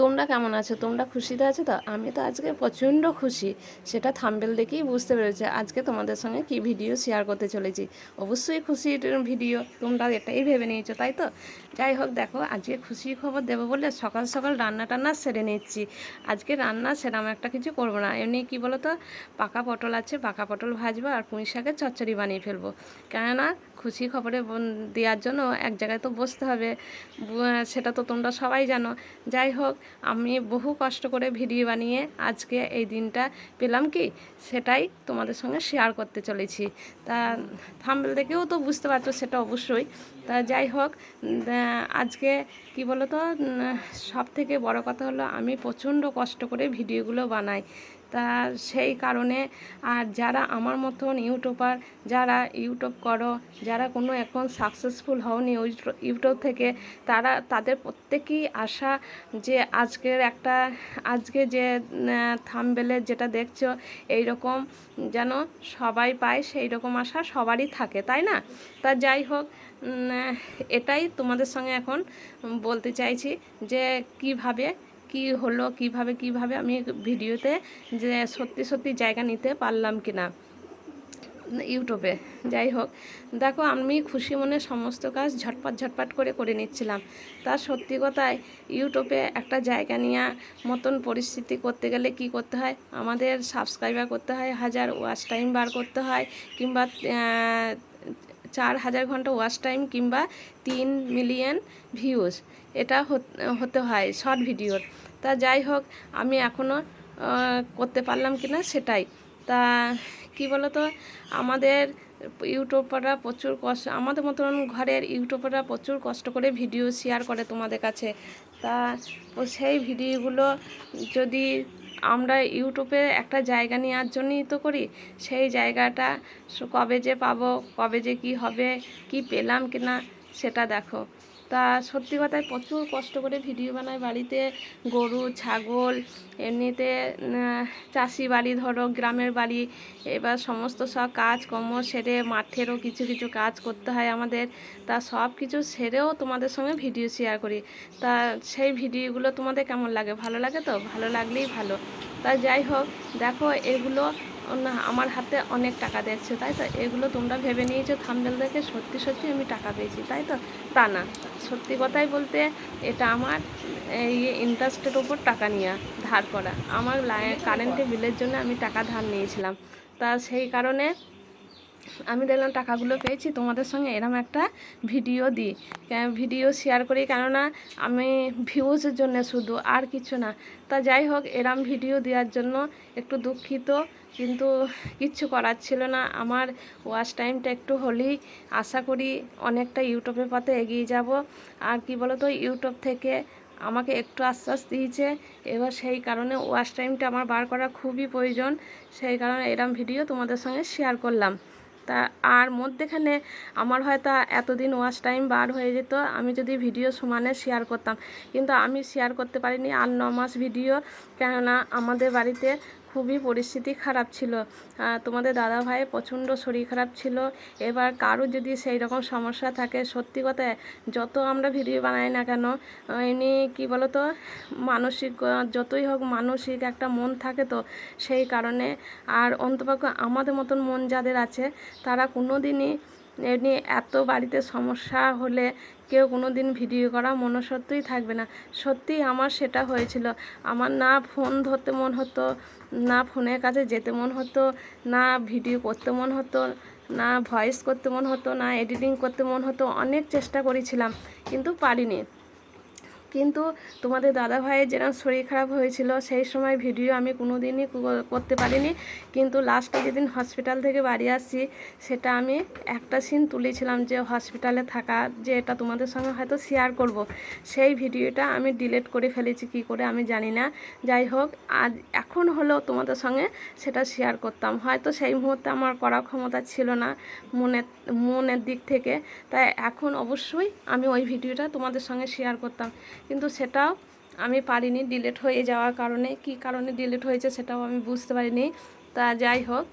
তোমরা কেমন আছো? তোমরা খুশিতে আছো তো? আমি তো আজকে প্রচণ্ড খুশি। সেটা থাম্বেল দেখেই বুঝতে পেরেছি আজকে তোমাদের সঙ্গে কি ভিডিও শেয়ার করতে চলেছি। অবশ্যই খুশির ভিডিও তোমরা এটাই ভেবে নিয়েছো, তাই তো? যাই হোক, দেখো, আজকে খুশি খবর দেবো বলে সকাল সকাল রান্না টান্না সেরে নিচ্ছি। আজকে রান্না সেরকম একটা কিছু করব না। এমনি কি বলো তো পাকা পটল আছে, পাকা পটল ভাজবো আর পুঁই শাকের চচ্চড়ি বানিয়ে ফেলব। কেননা খুশি খবরে দেওয়ার জন্য এক জায়গায় তো বসতে হবে। সেটা তো তোমরা সবাই জানো। যাই হোক আমি বহু কষ্ট করে ভিডিও বানিয়ে আজকে এই দিনটা পেলাম কি? সেটাই তোমাদের সঙ্গে শেয়ার করতে চলেছি। তা থাম্বেল দেখেও তো বুঝতে পারছ সেটা অবশ্যই। তা যাই হোক আজকে কি বলো তো সব থেকে বড় কথা হলো আমি প্রচণ্ড কষ্ট করে ভিডিওগুলো বানাই। তা সেই কারণে আর যারা আমার মতন ইউটিউবার, যারা ইউটিউব করো, যারা কোনো এখন সাকসেসফুল হওনি ইউটিউব থেকে, তারা তাদের প্রত্যেকেই আশা যে আজকের একটা, আজকে যে থামবেলে যেটা দেখছ এই রকম যেন সবাই পায় সেই রকম আশা সবারই থাকে, তাই না? তা যাই হোক এটাই তোমাদের সঙ্গে এখন বলতে চাইছি যে কীভাবে কি হলো, কীভাবে কীভাবে আমি ভিডিওতে যে সত্যি সত্যি জায়গা নিতে পারলাম কি না ইউটিউবে। যাই হোক, দেখো আমি খুশি মনে সমস্ত কাজ ঝটপট ঝটপট করে করে নিচ্ছিলাম। তার সত্যি কথায় ইউটিউবে একটা জায়গা নেওয়া মতন পরিস্থিতি করতে গেলে কি করতে হয়? আমাদের সাবস্ক্রাইবার করতে হয়, হাজার ওয়াচ টাইম বার করতে হয়, কিংবা চার হাজার ঘণ্টা ওয়াচ টাইম কিংবা তিন মিলিয়ন ভিউজ। এটা হত- হয় শর্ট ভিডিওর। তা যাই হোক, আমি এখনও করতে পারলাম কি না সেটাই। তা কি বলো তো আমাদের ইউটিউবাররা প্রচুর কষ্ট, আমাদের মতন ঘরের ইউটিউবাররা প্রচুর কষ্ট করে ভিডিও শেয়ার করে তোমাদের কাছে। তা সেই ভিডিওগুলো যদি আমরা ইউটিউবে একটা জায়গা নেওয়ার জন্যই তো করি, সেই জায়গাটা কবে যে পাবো, কবে যে কি হবে, কি পেলাম কি না সেটা দেখো। তা সত্যি কথায় প্রচুর কষ্ট করে ভিডিও বানাই বাড়িতে। গরু, ছাগল, এমনিতে চাষি বাড়ি ধরো, গ্রামের বাড়ি, এবার সমস্ত সব কাজকর্ম সেরে মাঠেরও কিছু কিছু কাজ করতে হয় আমাদের। তা সব কিছু সেরেও তোমাদের সঙ্গে ভিডিও শেয়ার করি। তা সেই ভিডিওগুলো তোমাদের কেমন লাগে? ভালো লাগে তো? ভালো লাগলেই ভালো। তা যাই হোক, দেখো এগুলো আমার হাতে অনেক টাকা দিয়েছে তাই তো? এগুলো তোমরা ভেবে নিয়েছো থামবেল দেখে সত্যি সত্যি আমি টাকা পেয়েছি তাই তো? তা না সত্যি কথাই বলতে এটা আমার এই ইন্টারেস্টের ওপর টাকা নেওয়া ধার করা। আমার কারেন্টের বিলের জন্য আমি টাকা ধার নিয়েছিলাম। তা সেই কারণে আমি দেখলাম টাকাগুলো পেয়েছি, তোমাদের সঙ্গে এরম একটা ভিডিও দিই। ভিডিও শেয়ার করি? কেননা আমি ভিউজের জন্য শুধু, আর কিছু না। তা যাই হোক, এরম ভিডিও দেওয়ার জন্য একটু দুঃখিত, কিন্তু কিচ্ছু করার ছিল না। আমার ওয়াচ টাইমটা একটু হলেই আশা করি অনেকটা ইউটিউবের পথে এগিয়ে যাব। আর কি বলো তো ইউটিউব থেকে আমাকে একটু আশ্বাস দিয়েছে। এবার সেই কারণে ওয়াচ টাইমটা আমার বার করা খুবই প্রয়োজন। সেই কারণে এরম ভিডিও তোমাদের সঙ্গে শেয়ার করলাম। তা আর মধ্যেখানে আমার হয়তো এতদিন ওয়াশ টাইম বার হয়ে যেত, আমি যদি ভিডিও সমানে শেয়ার করতাম। কিন্তু আমি শেয়ার করতে পারিনি আর ন মাস ভিডিও কেননা আমাদের বাড়িতে খুবই পরিস্থিতি খারাপ ছিল। তোমাদের দাদা ভাই প্রচণ্ড শরীর খারাপ ছিল। এবার কারও যদি সেই রকম সমস্যা থাকে, সত্যি কথা যত আমরা ভিডিও বানাই না কেন এমনি কী বলো তো মানসিক যতই হোক মানসিক একটা মন থাকে তো সেই কারণে। আর অন্তপক্ষে আমাদের মতন মন যাদের আছে, তারা কোনো দিনই এমনি এত বাড়িতে সমস্যা হলে কেউ কোনো দিন ভিডিও করা মনসত্যই থাকবে না। সত্যি আমার সেটা হয়েছিল। আমার না ফোন ধরতে মন হতো, না ফোনের কাছে যেতে মন হতো, না ভিডিও করতে মন হতো, না ভয়েস করতে মন হতো, না এডিটিং করতে মন হতো, অনেক চেষ্টা করেছিলাম কিন্তু পারিনি। কিন্তু তোমাদের দাদা ভাইয়ের যেরকম শরীর খারাপ হয়েছিল, সেই সময় ভিডিও আমি কোনো দিনই করতে পারিনি। কিন্তু লাস্টে যেদিন হসপিটাল থেকে বাড়ি আসছি, সেটা আমি একটা সিন তুলেছিলাম যে হসপিটালে থাকা, যে এটা তোমাদের সঙ্গে হয়তো শেয়ার করব। সেই ভিডিওটা আমি ডিলিট করে ফেলেছি, কি করে আমি জানি না। যাই হোক, আজ এখন হলেও তোমাদের সঙ্গে সেটা শেয়ার করতাম। হয়তো সেই মুহূর্তে আমার করার ক্ষমতা ছিল না মনের মনের দিক থেকে। তাই এখন অবশ্যই আমি ওই ভিডিওটা তোমাদের সঙ্গে শেয়ার করতাম। কিন্তু সেটাও আমি পারিনি ডিলেট হয়ে যাওয়ার কারণে। কি কারণে ডিলেট হয়েছে সেটাও আমি বুঝতে পারিনি। তা যাই হোক,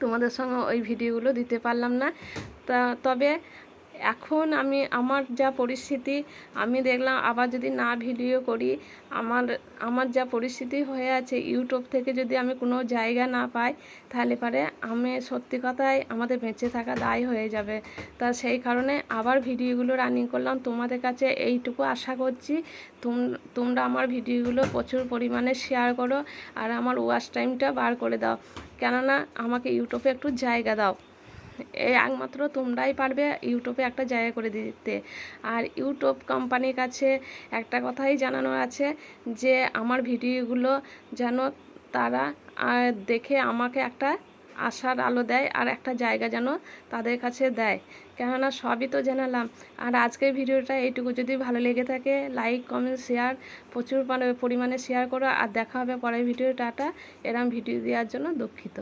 তোমাদের সঙ্গে ওই ভিডিওগুলো দিতে পারলাম না। তা তবে এখন আমি, আমার যা পরিস্থিতি, আমি দেখলাম আবার যদি না ভিডিও করি, আমার আমার যা পরিস্থিতি হয়ে আছে, ইউটিউব থেকে যদি আমি কোনো জায়গা না পাই, তাহলে পারে আমি সত্যি কথাই আমাদের বেঁচে থাকা দায় হয়ে যাবে। তা সেই কারণে আবার ভিডিওগুলো রানিং করলাম। তোমাদের কাছে এইটুকু আশা করছি। তোম- তোমরা আমার ভিডিওগুলো প্রচুর পরিমাণে শেয়ার করো আর আমার ওয়াচ টাইমটা বার করে দাও। কেননা আমাকে ইউটিউবে একটু জায়গা দাও। এই একমাত্র তোমরাই পারবে ইউটিউবে একটা জায়গা করে দিতে। আর ইউটিউব কোম্পানির কাছে একটা কথাই জানানো আছে যে, আমার ভিডিওগুলো যেন তারা দেখে আমাকে একটা আশার আলো দেয় আর একটা জায়গা যেন তাদের কাছে দেয়। কেননা সবই তো জানালাম। আর আজকের ভিডিওটা এইটুকু। যদি ভালো লেগে থাকে লাইক কমেন্ট শেয়ার প্রচুর পরিমাণে শেয়ার করো। আর দেখা হবে পরের ভিডিও টাটা এরম ভিডিও দেওয়ার জন্য দুঃখিত।